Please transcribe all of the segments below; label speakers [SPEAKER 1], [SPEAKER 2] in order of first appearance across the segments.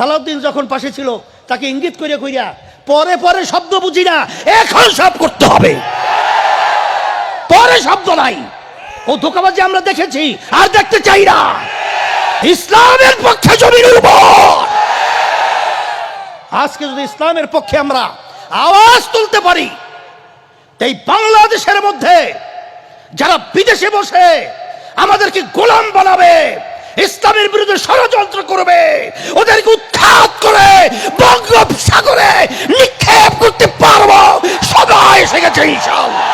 [SPEAKER 1] সালাউদ্দিন যখন পাশে ছিল, তাকে ইঙ্গিত করিয়া কইরা, পরে পরে শব্দ বুঝি না, এখন সব করতে হবে। পরে শব্দ নাই। ও ধোকাবাজি আমরা দেখেছি, আর দেখতে চাই না। ইসলামের পক্ষে জমির উপর। আজকে যদি ইসলামের পক্ষে আমরা আওয়াজ তুলতে পারি এই বাংলাদেশের মধ্যে যারা বিদেশে বসে আমাদেরকে গোলাম বানাবে ইসলামের বিরুদ্ধে ষড়যন্ত্র করবে, ওদেরকে উৎখাত করে, বঙ্গোপসাগরে নিক্ষেপ করতে পারব। সবাই এসে গেছে ইনশাআল্লাহ।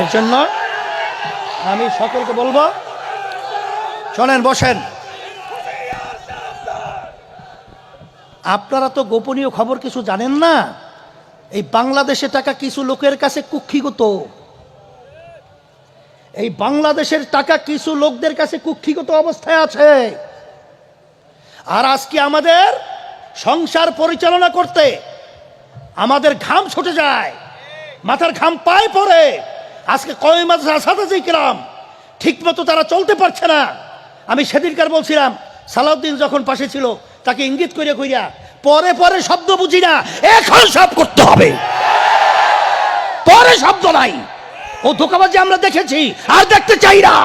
[SPEAKER 1] এর জন্য আমি সকলকে বলব, শোনেন, বসেন। আপনারা তো গোপনীয় খবর কিছু জানেন না? এই বাংলাদেশে টাকা কিছু লোকের কাছে কুক্ষিগত। এই বাংলাদেশের টাকা কিছু লোকদের কাছে কুক্ষিগত অবস্থায় আছে। আর আজকে আমাদের সংসার পরিচালনা করতে আমাদের ঘাম ছুটে যায়। মাথার ঘাম পায়ে পড়ে। আজকে কয় মাস আসাতে ঠিক মতো তারা চলতে পারছে না। আমি সেদিনকার বলছিলাম, সালাউদ্দিন যখন পাশে ছিল, তাকে ইঙ্গিত করিয়া কইরা, পরে পরে শব্দ বুঝি না, এখন সব করতে হবে। পরে শব্দ নাই। ও ধোকাবাজি আমরা দেখেছি আর দেখতে চাই না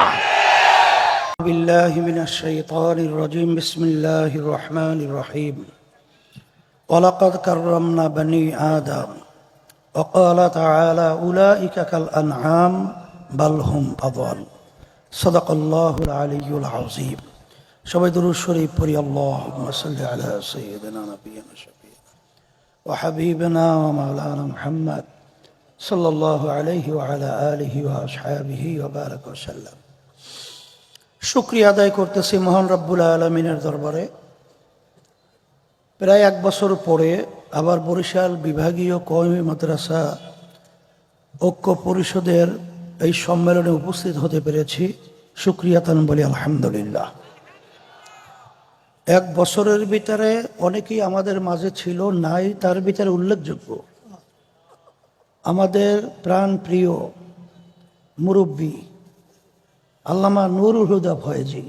[SPEAKER 2] بالله من الشيطان الرجيم بسم الله الرحمن الرحيم ولقد كرمنا بني آدم وقال تعالى أولئك كالأنعام بل هم أضل صدق الله العلي العظيم সবাই দুরূদ শরীফ পড়ি আল্লাহুম্মা সাল্লি আলা সাইয়্যিদিনা নাবিয়িনা শাফিঈনা ওয়া হাবিবিনা ওয়া মাওলানা মুহাম্মদ আলা আলিহি ওয়া আসহাবিহি ওয়া বারাকা ওয়া সাল্লাম। শুক্রিয়া আদায় করতেছি মহান রব্বুল আলমিনের দরবারে। প্রায় এক বছর পরে আবার বরিশাল বিভাগীয় কওমি মাদ্রাসা ঐক্য পরিষদের এই সম্মেলনে উপস্থিত হতে পেরেছি। শুক্রিয়া তান বলি আলহামদুলিল্লাহ। এক বছরের ভিতরে অনেকেই আমাদের মাঝে ছিল, নাই, তার ভিতরে উল্লেখযোগ্য। আমাদের প্রাণ প্রিয় মুরব্বী আল্লামা নুরুল হুদা ভয়েজি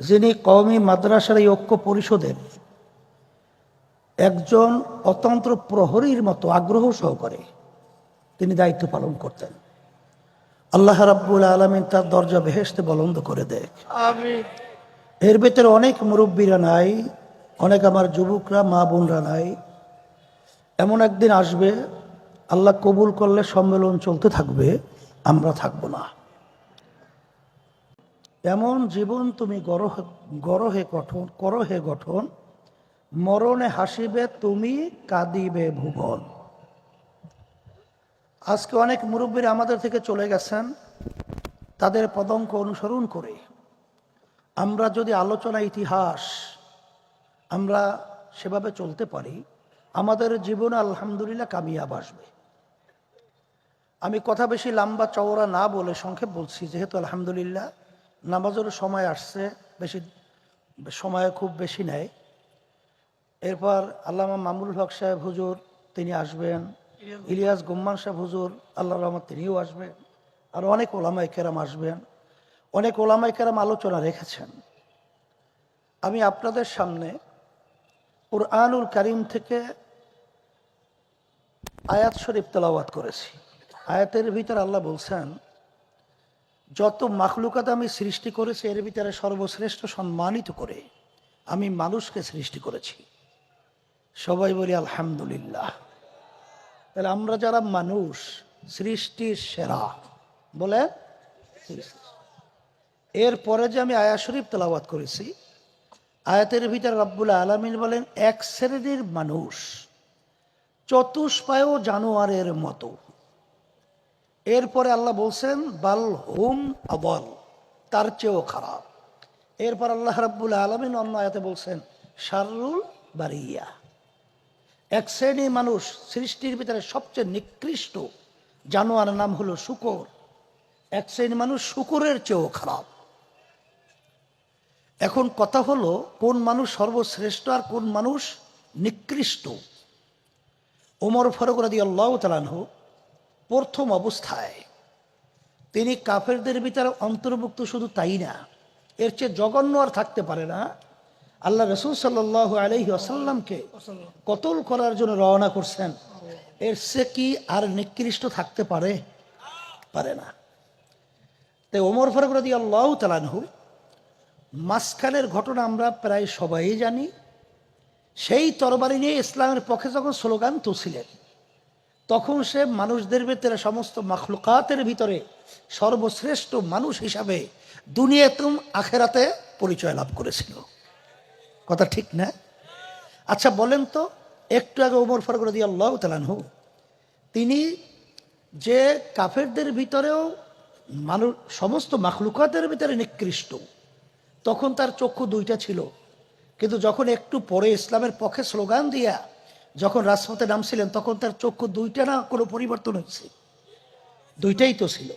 [SPEAKER 2] যিনি কওমি মাদ্রাসার এই ঐক্য পরিষদের একজন অতন্ত্র প্রহরীর মতো আগ্রহ সহকারে তিনি দায়িত্ব পালন করতেন। আল্লাহ রাব্বুল আলমিন তার দরজা বেহেস্তে বলন্দ করে দেয়। এর ভেতরে অনেক মুরব্বীরা নাই অনেক আমার যুবকরা মা বোনরা নাই। এমন একদিন আসবে আল্লাহ কবুল করলে সম্মেলন চলতে থাকবে, আমরা থাকব না। এমন জীবন তুমি গরহ গরহে গঠন করহে গঠন, মরণে হাসিবে তুমি, কাঁদিবে ভুবন। আজকে অনেক মুরব্বীরা আমাদের থেকে চলে গেছেন, তাদের পদঙ্ক অনুসরণ করে। আমরা যদি আলোচনা, ইতিহাস, আমরা সেভাবে চলতে পারি, আমাদের জীবনে আলহামদুলিল্লাহ কামিয়াব আসবে। আমি কথা বেশি লম্বা চওড়া না বলে সংক্ষেপ বলছি যেহেতু আলহামদুলিল্লাহ নামাজের সময় আসছে বেশি সময় খুব বেশি নেয় এরপর আল্লামা মামুল হক সাহেব হুজুর তিনি আসবেন। ইলিয়াস গুম্মান। সাহেব হুজুর আল্লাহ রহমত তিনিও আসবেন। আর অনেক ওলামাই কেরাম আসবেন। অনেক ওলামাই কেরাম আলোচনা রেখেছেন। আমি আপনাদের সামনে কুরআনুল করিম থেকে আয়াত শরীফ তেলাওয়াত করেছি। আয়াতের ভিতর আল্লাহ বলছেন, যত মাখলুকাত আমি সৃষ্টি করেছি, এর ভিতরে সর্বশ্রেষ্ঠ সম্মানিত করে আমি মানুষকে সৃষ্টি করেছি। সবাই বলি আলহামদুলিল্লাহ। তাহলে আমরা যারা মানুষ, সৃষ্টির সেরা, বলে এর পরে যে আমি আয়া শরীফ তেলাওয়াত করেছি, আয়াতের ভিতরে রব্বুল আলমিন বলেন, এক শ্রেণির মানুষ চতুষ্পায় জানোয়ারের মতো। এরপরে আল্লাহ বলছেন, বাল হুম আবল তার চেয়েও খারাপ। এরপর আল্লাহ রাব্বুল আলমিন অন্য আয়াতে বলছেন শারুল বারিয়া এক শ্রেণি মানুষ সৃষ্টির ভিতরে সবচেয়ে নিকৃষ্ট জানোয়ার নাম হলো শুকর। এক শ্রেণি মানুষ শুকুরের চেয়েও খারাপ। এখন কথা হলো, কোন মানুষ সর্বশ্রেষ্ঠ আর কোন মানুষ নিকৃষ্ট? ওমর ফরক রাদি আল্লাহ তালানহ প্রথম অবস্থায়। তিনি কাফেরদের ভিতরে অন্তর্ভুক্ত শুধু তাই না, এর চেয়ে জঘন্য আর থাকতে পারে না। আল্লাহ রসুল সাল্লাহ আলহি আসাল্লামকে কতল করার জন্য রওনা করছেন, এর সে কি আর নিকৃষ্ট থাকতে পারে? পারে না। তাই ওমর ফারুক রাদি আল্লাহ তালানহু মাঝখানের ঘটনা আমরা প্রায় সবাই জানি। সেই তরবারি নিয়ে ইসলামের পক্ষে যখন স্লোগান তুলছিলেন তখন সে মানুষদের ভিতরে সমস্ত মাখলুকাতের ভিতরে সর্বশ্রেষ্ঠ মানুষ হিসাবে দুনিয়াতুম আখেরাতে পরিচয় লাভ করেছিল। কথা ঠিক না? আচ্ছা বলেন তো, একটু আগে ওমর ফারুক রদি আল্লাহ তালানহু তিনি যে কাফেরদের ভিতরেও মানুষ, সমস্ত মাখলুকাতের ভিতরে নিকৃষ্ট, তখন তার চক্ষু দুইটা ছিল। কিন্তু যখন একটু পরে ইসলামের পক্ষে স্লোগান দিয়া যখন রাজপথে নামছিলেন, তখন তার চক্ষু দুইটা না কোনো পরিবর্তন হয়েছে? দুইটাই তো ছিল।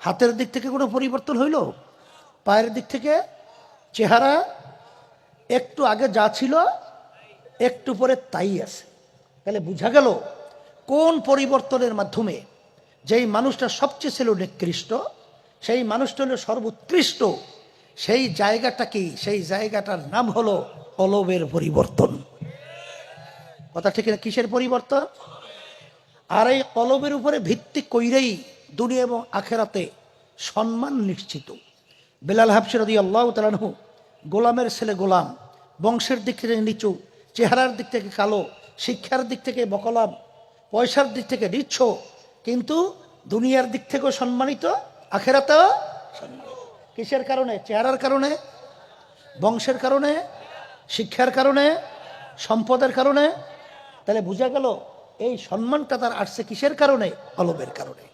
[SPEAKER 2] হাতের দিক থেকে কোনো পরিবর্তন হইল? পায়ের দিক থেকে চেহারা একটু আগে যা ছিল, একটু পরে তাই আছে। তাহলে বোঝা গেল কোন পরিবর্তনের মাধ্যমে যেই মানুষটা সবচেয়ে ছিল নিকৃষ্ট, সেই মানুষটা হলো সর্বোৎকৃষ্ট, সেই জায়গাটা কি? সেই জায়গাটার নাম হলো কলবের পরিবর্তন। কথা ঠিক না? কিসের পরিবর্তন? আর এই কলবের উপরে ভিত্তি কইরেই দুনিয়া এবং আখেরাতে সম্মান নিশ্চিত। বেলাল হাফসিরদি আল্লাহ তালানহু গোলামের ছেলে গোলাম, বংশের দিক থেকে নিচু, চেহারার দিক থেকে কালো, শিক্ষার দিক থেকে বকলাম, পয়সার দিক থেকে নিচ্ছ কিন্তু দুনিয়ার দিক থেকেও সম্মানিত, আখেরাতেও সম্মানিত। কিসের কারণে? চেহারার কারণে, বংশের কারণে, শিক্ষার কারণে, সম্পদের কারণে তাহলে বোঝা গেল, এই সম্মানটা তার আসছে কিসের কারণে? কলবের কারণে।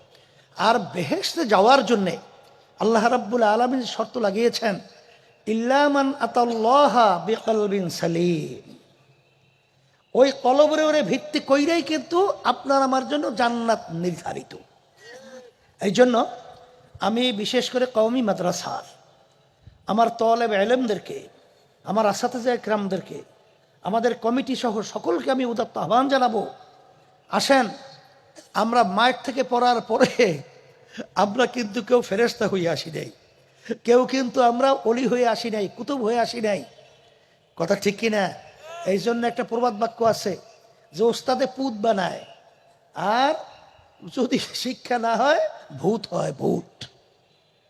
[SPEAKER 2] আর বেহেস্তে যাওয়ার জন্যে আল্লাহ রাব্বুল আলমিন শর্ত লাগিয়েছেন ইল্লামান আতাল্লাহা বিকলবিন সালিম। ওই কলবরে ওরে ভিত্তি কইরাই কিন্তু আপনার আমার জন্য জান্নাত নির্ধারিত। এই জন্য আমি বিশেষ করে কওমি মাদ্রাসার, আমার তলেব এলেমদেরকে, আমার আসাতে যায় ক্রামদেরকে আমাদের কমিটি সহ সকলকে আমি উদাত্ত আহ্বান জানাব। আসেন, আমরা মাঠ থেকে পড়ার পরে আমরা কিন্তু কেউ ফেরেস্তা হয়ে আসি নাই। কেউ কিন্তু আমরা অলি হয়ে আসি নাই, কুতুব হয়ে আসি নাই। কথা ঠিক কিনা এই জন্য একটা প্রবাদ বাক্য আছে যে ওস্তাদে পুত বানায় আর যদি শিক্ষা না হয়, ভূত হয় ভূত।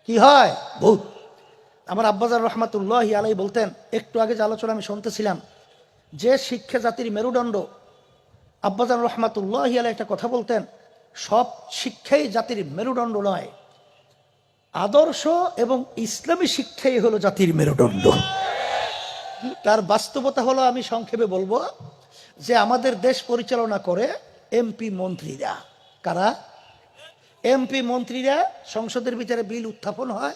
[SPEAKER 2] কি হয়? ভূত। আমার আব্বাজার রহমাতুল্লাহ আলাই বলতেন, একটু আগে যে আলোচনা আমি শুনতেছিলাম যে শিক্ষা জাতির মেরুদণ্ড। আব্বাজান রহমাতুল্লাহ আলাই একটা কথা বলতেন, সব শিক্ষাই জাতির মেরুদণ্ড নয়। আদর্শ এবং ইসলামী শিক্ষাই হলো জাতির মেরুদণ্ড। তার বাস্তবতা হলো আমি সংক্ষেপে বলব যে আমাদের দেশ পরিচালনা করে এমপি মন্ত্রীরা। কারা? এমপি মন্ত্রীরা সংসদের ভিতরে বিল উত্থাপন হয়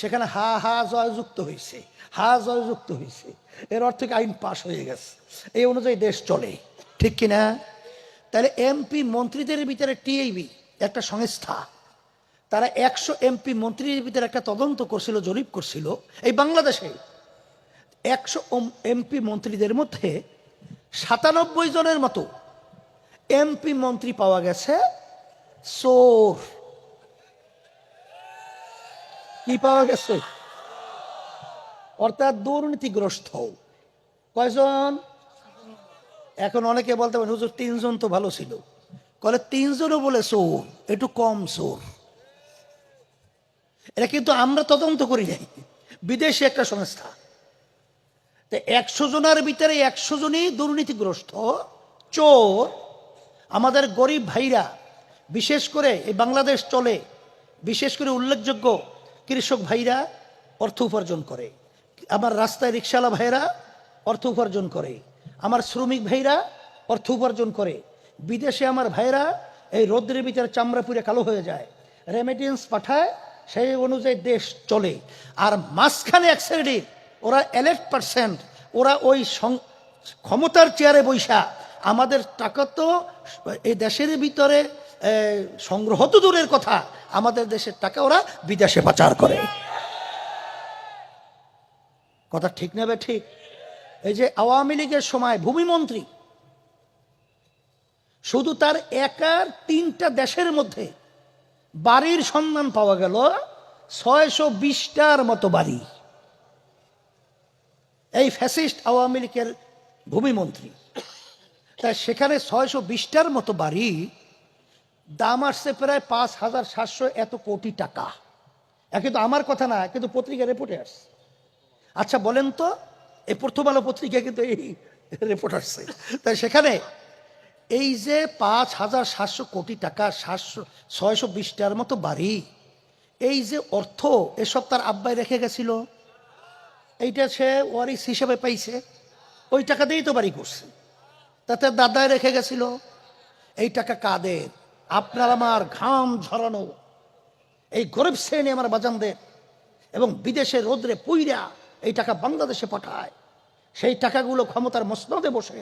[SPEAKER 2] সেখানে হা হা জয়যুক্ত হয়েছে হা জয়যুক্ত হয়েছে এর অর্থ আইন পাশ হয়ে গেছে। এই অনুযায়ী দেশ চলে, ঠিক কিনা তাহলে এমপি মন্ত্রীদের ভিতরে টিএবি, একটা সংস্থা, তারা একশো এমপি মন্ত্রীর ভিতরে একটা তদন্ত করছিল, জরিপ করছিল, এই বাংলাদেশে একশো এমপি মন্ত্রীদের মধ্যে সাতানব্বই জনের মতো এমপি মন্ত্রী পাওয়া গেছে চোর। কি পাওয়া গেছে? অর্থাৎ দুর্নীতিগ্রস্ত। কয়জন? এখন অনেকে বলতে পারেন, হুজুর, তিনজন তো ভালো ছিল। কলে, তিনজনও বলে চোর, একটু কম চোর। এটা কিন্তু আমরা তদন্ত করি নাই। বিদেশি একটা সংস্থা। তো একশো জনের ভিতরে একশো জনই দুর্নীতিগ্রস্ত, চোর। আমাদের গরিব ভাইরা, বিশেষ করে এই বাংলাদেশ চলে, বিশেষ করে উল্লেখযোগ্য কৃষক ভাইরা অর্থ উপার্জন করে। আমার রাস্তায় রিক্সাওয়ালা ভাইরা অর্থ উপার্জন করে। আমার শ্রমিক ভাইরা অর্থ উপার্জন করে। বিদেশে আমার ভাইরা এই রৌদ্রের ভিতরে চামড়া পুড়ে কালো হয়ে যায়। রেমিটেন্স পাঠায়, সেই অনুযায়ী দেশ চলে। আর মাঝখানে এক শ্রেণির, ওরা এলেট পার্সেন্ট ওরা ওই ক্ষমতার চেয়ারে বৈশা। আমাদের টাকা তো এই দেশের ভিতরে সংগ্রহ তো দূরের কথা। আমাদের দেশের টাকা ওরা বিদেশে পাচার করে। কথা ঠিক নেবে ঠিক? এই যে আওয়ামী লীগের সময় ভূমিমন্ত্রী, শুধু তার একার তিনটা দেশের মধ্যে বাড়ির সন্ধান পাওয়া গেল ছয়শো বিশটার মতো বাড়ি। এই ফ্যাসিস্ট আওয়ামী লীগের ভূমিমন্ত্রী তা সেখানে ছয়শো বিশটার মতো বাড়ি দাম আসছে প্রায় পাঁচ হাজার সাতশো এত কোটি টাকা। কিন্তু আমার কথা না কিন্তু পত্রিকা রিপোর্টে আসছে আচ্ছা বলেন তো এই প্রথম আলো পত্রিকা কিন্তু এই রিপোর্ট আসছে তাই সেখানে এই যে পাঁচ হাজার সাতশো কোটি টাকা, সাতশো, ছয়শো বিশটার মতো বাড়ি, এই যে অর্থ, এসব তার আব্বাই রেখে গেছিল। এইটা সে ওয়ারিস হিসেবে পাইছে। ওই টাকা দিয়েই তো বাড়ি করছে। তাতে দাদায় রেখে গেছিল। এই টাকা কাদের? আপনার আমার ঘাম ঝরানো। এই গরিব শ্রেণি আমার বাজানদের এবং বিদেশে রোদ্রে পুইরা এই টাকা বাংলাদেশে পাঠায়। সেই টাকাগুলো ক্ষমতার মসনদে বসে,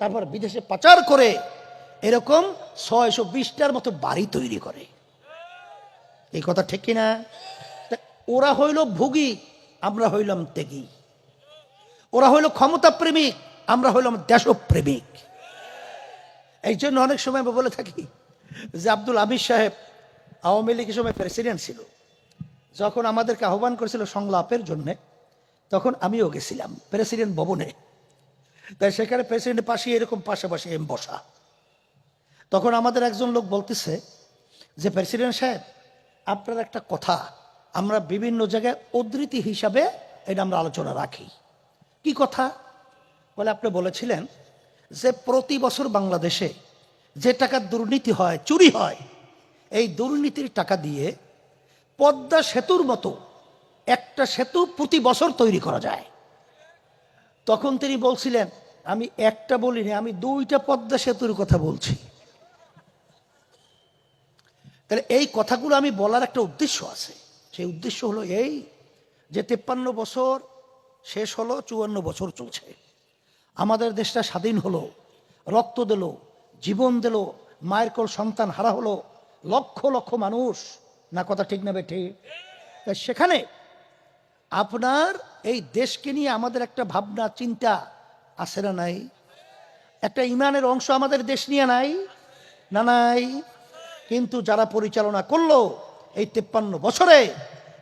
[SPEAKER 2] তারপর বিদেশে পাচার করে এরকম ছয়শো বিশটার মতো বাড়ি তৈরি করে। এই কথা ঠিক কিনা? ওরা হইল ভুগি, আমরা হইলাম ত্যাগী। ওরা হইল ক্ষমতা প্রেমিক, আমরা হইলাম দেশপ্রেমিক। এই জন্য অনেক সময় বলে থাকি যে আব্দুল আমির সাহেব আওয়ামী লীগের সময় প্রেসিডেন্ট ছিল, যখন আমাদেরকে আহ্বান করেছিল সংলাপের জন্যে, তখন আমিও গেছিলাম প্রেসিডেন্ট ভবনে। তাই সেখানে প্রেসিডেন্টের পাশে এরকম পাশাপাশি এম বসা। তখন আমাদের একজন লোক বলতেছে যে, প্রেসিডেন্ট সাহেব, আপনার একটা কথা, আমরা বিভিন্ন জায়গায় উদ্ধৃতি হিসাবে এটা আমরা আলোচনা রাখি। কি কথা? বলে, আপনি বলেছিলেন যে, প্রতি বছর বাংলাদেশে যে টাকার দুর্নীতি হয়, চুরি হয়, এই দুর্নীতির টাকা দিয়ে পদ্মা সেতুর মতো একটা সেতু প্রতি বছর তৈরি করা যায়। তখন তিনি বলছিলেন, আমি একটা বলিনি, আমি দুইটা পদ্মা সেতুর কথা বলছি। তাহলে এই কথাগুলো আমি বলার একটা উদ্দেশ্য আছে। সেই উদ্দেশ্য হলো এই যে তেপ্পান্ন বছর শেষ হলো, চুয়ান্ন বছর চলছে। আমাদের দেশটা স্বাধীন হলো, রক্ত দিল জীবন দিল, মায়ের কোল সন্তান হারা হলো, লক্ষ লক্ষ মানুষ। না, কথা ঠিক না বেঠে? সেখানে আপনার এই দেশকে নিয়ে আমাদের একটা ভাবনা, চিন্তা আছে না নাই? একটা ইমানের অংশ আমাদের দেশ নিয়ে নাই? না নাই? কিন্তু যারা পরিচালনা করল এই তেপ্পান্ন বছরে,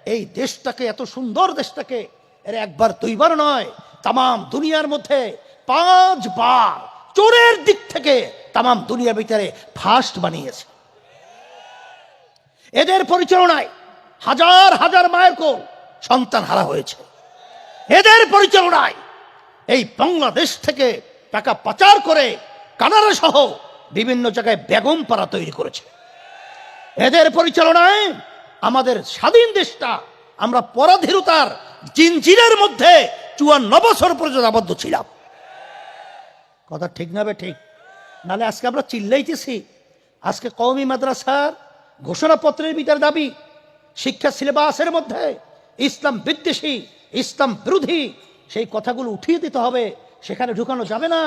[SPEAKER 2] এই দেশটাকে, এত সুন্দর দেশটাকে, এর একবার দুইবার নয় তাম দুনিয়ার মধ্যে পাঁচবার চোরের দিক থেকে তাম দুনিয়ার ভিতরে ফার্স্ট বানিয়েছে। এদের পরিচালনায় হাজার হাজার মায়ের কোল সন্তান হারা হয়েছে। এদের পরিচালনায় এই বাংলাদেশ থেকে টাকা পাচার করে কানাডা সহ বিভিন্ন জায়গায় বেগম পাড়া তৈরি করেছে। এদের পরিচালনায় আমাদের স্বাধীন দেশটা আমরা পরাধীরতার জিনজিরের মধ্যে চুয়ান্ন বছর পর্যন্ত আবদ্ধ ছিলাম। কথা ঠিক না ঠিক? নালে আজকে আমরা চিল্লাইতেছি। আজকে কওমি মাদ্রাসার ঘোষণাপত্রের ভিতরে দাবি, শিক্ষা সিলেবাসের মধ্যে ইসলাম বিদ্বেষী, ইসলাম বিরোধী, সেই কথাগুলো উঠিয়ে দিতে হবে, সেখানে ঢুকানো যাবে না,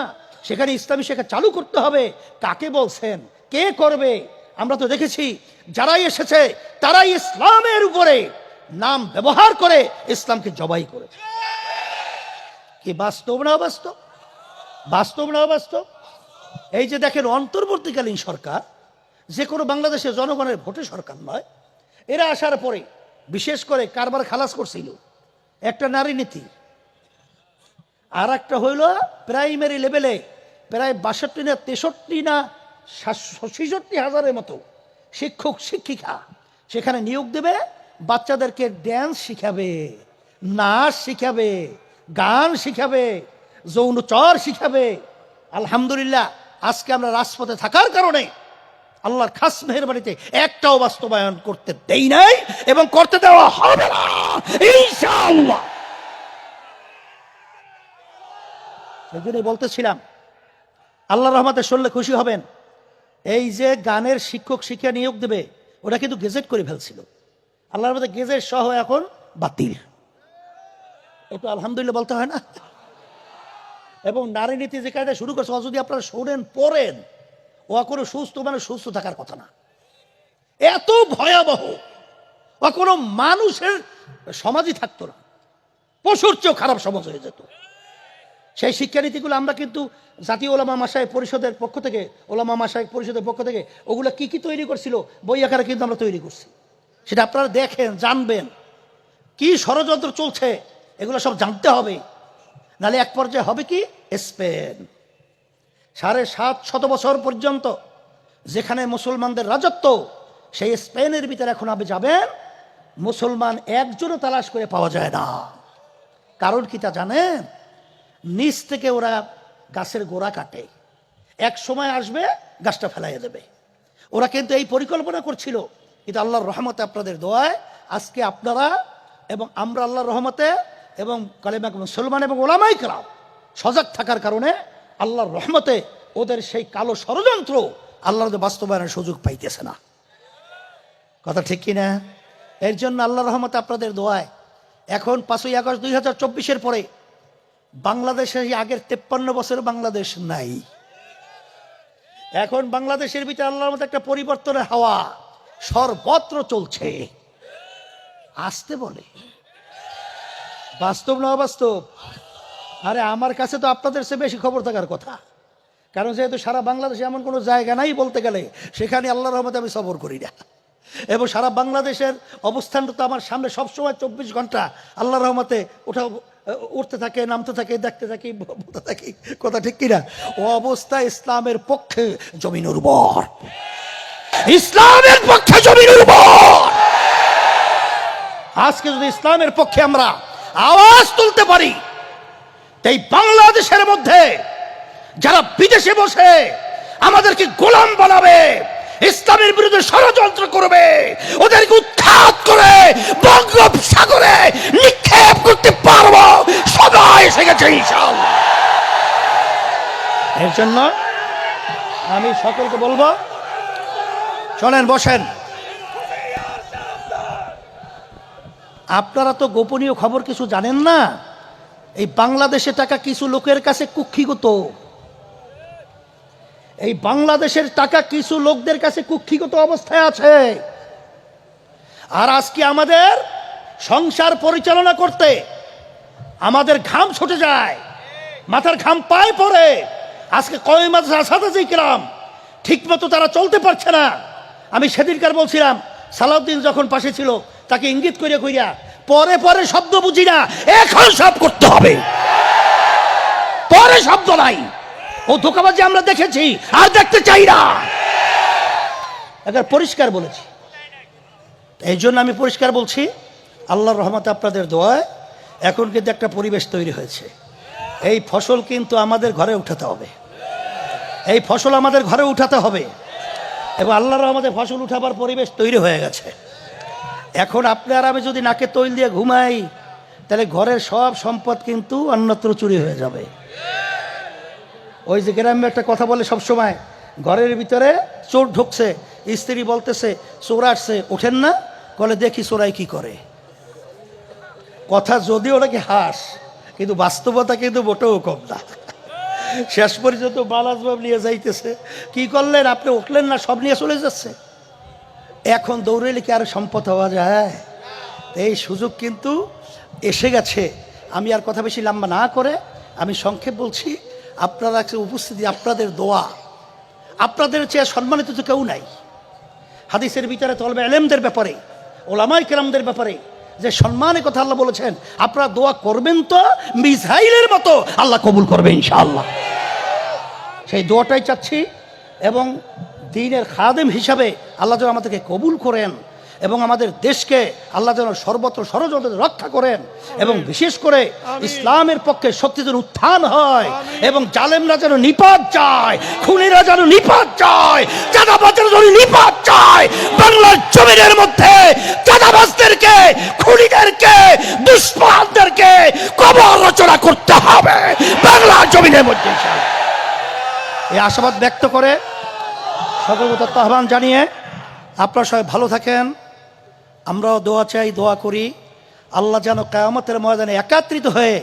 [SPEAKER 2] সেখানে ইসলামী শেখা চালু করতে হবে। কাকে বলছেন? কে করবে? আমরা তো দেখেছি, যারাই এসেছে, তারাই ইসলামের উপরে নাম ব্যবহার করে ইসলামকে জবাই করেছে। কি বাস্তব না বাস্তব বাস্তব না বাস্তব এই যে দেখেন, অন্তর্বর্তীকালীন সরকার, যে কোনো বাংলাদেশের জনগণের ভোটে সরকার নয়, এরা আসার পরে বিশেষ করে কারবার খালাস করছিল। একটা নারী নীতি, আর একটা হইল প্রাইমারি লেভেলে প্রায় বাষট্টি না তেষট্টি না ছেষট্টি হাজারের মতো শিক্ষক, শিক্ষিকা সেখানে নিয়োগ দেবে, বাচ্চাদেরকে ড্যান্স শিখাবে, নাচ শিখাবে, গান শিখাবে, যৌনচর শিখাবে। আলহামদুলিল্লাহ আজকে আমরা রাজপথে থাকার কারণে আল্লাহর খাস মেহরবানিতে একটাও বাস্তবায়ন করতে দেই নাই এবং করতে দেওয়া হবে না। সেই জন্যই বলতেছিলাম আল্লাহ রহমতে শুনলে খুশি হবেন। এই যে গানের শিক্ষক শিক্ষা নিয়োগ দেবে, ওটা কিন্তু গেজেট করে ফেলছিল। আল্লাহর মধ্যে গেজেট সহ এখন বাতিল। একটু আলহামদুলিল্লাহ বলতে হয় না? এবং নারী নীতি যে কায়দা শুরু করছে যদি আপনারা শোনেন, পড়েন ও কোনো সুস্থ মানে সুস্থ থাকার কথা না। এত ভয়াবহ ও কোনো মানুষের সমাজই থাকতো না। পশুর চেয়েও খারাপ সমাজ হয়ে যেত। সেই শিক্ষানীতিগুলো আমরা কিন্তু জাতীয় ওলামা মাসায় পরিষদের পক্ষ থেকে, ওলামা মাসায় পরিষদের পক্ষ থেকে, ওগুলো কি কি তৈরি করছিল, বই আকারে কিন্তু আমরা তৈরি করছি। সেটা আপনারা দেখেন, জানবেন। কি ষড়যন্ত্র চলছে, এগুলো সব জানতে হবে। নালে এক পর্যায়ে হবে কি? স্পেন। সাড়ে সাত শত বছর পর্যন্ত যেখানে মুসলমানদের রাজত্ব, সেই স্পেনের ভিতরে এখন আপনি যাবেন, মুসলমান একজনও তালাশ করে পাওয়া যায় না। কারণ কি তা জানেন? নিচ থেকে ওরা গাছের গোড়া কাটে। এক সময় আসবে, গাছটা ফেলাইয়ে দেবে। ওরা কিন্তু এই পরিকল্পনা করছিল। কিন্তু আল্লাহর রহমতে আপনাদের দোয়ায় আজকে আপনারা এবং আমরা আল্লাহর রহমতে এবং কালেমা মুসলমান এবং ওলামাই কালাম সজাগ থাকার কারণে আল্লাহর রহমতে ওদের সেই কালো ষড়যন্ত্র আল্লাহর বাস্তবায়নের সুযোগ পাইতেছে না। কথা ঠিক কিনা? এর জন্য আল্লাহ রহমতে আপনাদের দোয়ায় এখন পাঁচই আগস্ট দুই হাজার চব্বিশের পরে বাংলাদেশে আগের তেপ্পান্ন বছর বাংলাদেশ নাই। এখন বাংলাদেশের ভিতরে আল্লাহর মতো একটা পরিবর্তনের হাওয়া সর্বত্র চলছে। আসতে বলে। বাস্তব না অবাস্তব? আরে, আমার কাছে তো আপনাদের চেয়ে বেশি খবর থাকার কথা। কারণ যেহেতু সারা বাংলাদেশে এমন কোনো জায়গা নাই বলতে গেলে, সেখানে আল্লাহর রহমতে আমি সবর করি না। এবং সারা বাংলাদেশের অবস্থানটা তো আমার সামনে সবসময় চব্বিশ ঘণ্টা আল্লাহ রহমতে ওঠা উঠতে থাকে, নামতে থাকে, দেখতে থাকি, বলতে থাকি। কথা ঠিক কিনা? ও অবস্থা ইসলামের পক্ষে জমিন উর্বর ইসলামের পক্ষে জমিন উর্বর আজকে যদি ইসলামের পক্ষে আমরা আওয়াজ তুলতে পারি। তাই বাংলাদেশের মধ্যে যারা বিদেশে বসে আমাদেরকে গোলাম বানাবে, ইসলামের বিরুদ্ধে ষড়যন্ত্র করবে, ওদেরকে উৎখাত করে বঙ্গোপসাগরে নিক্ষেপ করতে পারব, সবাই এসে গেছে এর জন্য আমি সকলকে বলব চলেন বসেন। আপনারা তো গোপনীয় খবর কিছু জানেন না। এই বাংলাদেশে টাকা কিছু লোকের কাছে কুক্ষিগত। এই বাংলাদেশের টাকা কিছু লোকদের কাছে কুক্ষিগত অবস্থায় আছে। আর আজকে আমাদের সংসার পরিচালনা করতে আমাদের ঘাম ছুটে যায়। মাথার ঘাম পায়ে পরে আজকে কয় মাস আসাতে গ্রাম ঠিক মতো তারা চলতে পারছে না। আমি সেদিনকার বলছিলাম, সালাউদ্দিন যখন পাশে ছিল, তাকে ইঙ্গিত করিয়া কইরা পরে পরে শব্দ বুঝি না। এখন সব করতে হবে। পরে শব্দ নাই। ও ধোকাবাজি আমরা দেখেছি, আর দেখতে চাই না। একবার পরিষ্কার বলেছি। এই জন্য আমি পরিষ্কার বলছি, আল্লাহর রহমতে আপনাদের দোয়ায় এখন কিন্তু একটা পরিবেশ তৈরি হয়েছে। এই ফসল কিন্তু আমাদের ঘরে উঠাতে হবে। এই ফসল আমাদের ঘরে উঠাতে হবে। এবং আল্লাহর রহমতে ফসল উঠাবার পরিবেশ তৈরি হয়ে গেছে। এখন আপনার আমি যদি নাকে তৈল দিয়ে ঘুমাই, তাহলে ঘরের সব সম্পদ কিন্তু অন্যত্র চুরি হয়ে যাবে। ওই যে গ্রামে একটা কথা বলে সব সময় ঘরের ভিতরে চোর ঢুকছে, স্ত্রী বলতেছে, চোর আসছে, ওঠেন না? বলে, দেখি চোরাই কি করে। কথা যদিও নাকি হাস, কিন্তু বাস্তবতা কিন্তু মোটেও কম না। শেষ পর্যন্ত বালাজবাব নিয়ে যাইতেছে। কি করলেন? আপনি উঠলেন না? সব নিয়ে চলে যাচ্ছে। এখন দৌড়েলে কি আর সম্পদ হওয়া যায়? এই সুযোগ কিন্তু এসে গেছে। আমি আর কথা বেশি লম্বা না করে আমি সংক্ষেপ বলছি, আপনারা উপস্থিতি, আপনাদের দোয়া, আপনাদের চেয়ে সম্মানিত তো কেউ নাই। হাদিসের বিচারে তলবে এলেমদের ব্যাপারে ওলামাই কেরামদের ব্যাপারে যে সম্মানের কথা আল্লাহ বলেছেন, আপনারা দোয়া করবেন তো, মিসাইলের মতো আল্লাহ কবুল করবে ইনশাআল্লাহ। সেই দোয়াটাই চাচ্ছি এবং দিনের খাদেম হিসাবে আল্লাহ যেন আমাদেরকে কবুল করেন এবং আমাদের দেশকে আল্লাহ যেন সর্বত্র ষড়যন্ত্র রক্ষা করেন এবং বিশেষ করে ইসলামের পক্ষে শক্তিদের উত্থান হয় এবং জালেমরা যেন নিপাত যায় খুনিরা যেন নিপাত যায় চাঁদাবাজের যেন নিপাত যায় বাংলার জমিনের মধ্যে চাঁদাবাজদেরকে খুনিদেরকে দুষ্প্রাণদেরকে কবর রচনা করতে হবে। বাংলার জমিনের মধ্যে। এই আশাবাদ ব্যক্ত করে তত্ত্ব আহ্বান জানিয়ে আপনারা সবাই ভালো থাকেন। আমরাও দোয়া চাই, দোয়া করি। আল্লাহ যেন কায়ামতের ময়দানে একাত্রিত হয়ে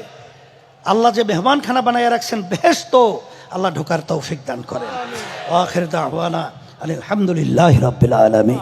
[SPEAKER 2] আল্লাহ যে মেহমানখানা বানাইয়া রাখছেন বেশ তো আল্লাহ ঢোকার তৌফিক দান করেন। আখির দাওয়ানা আলহামদুলিল্লাহ রাব্বিল আলামিন।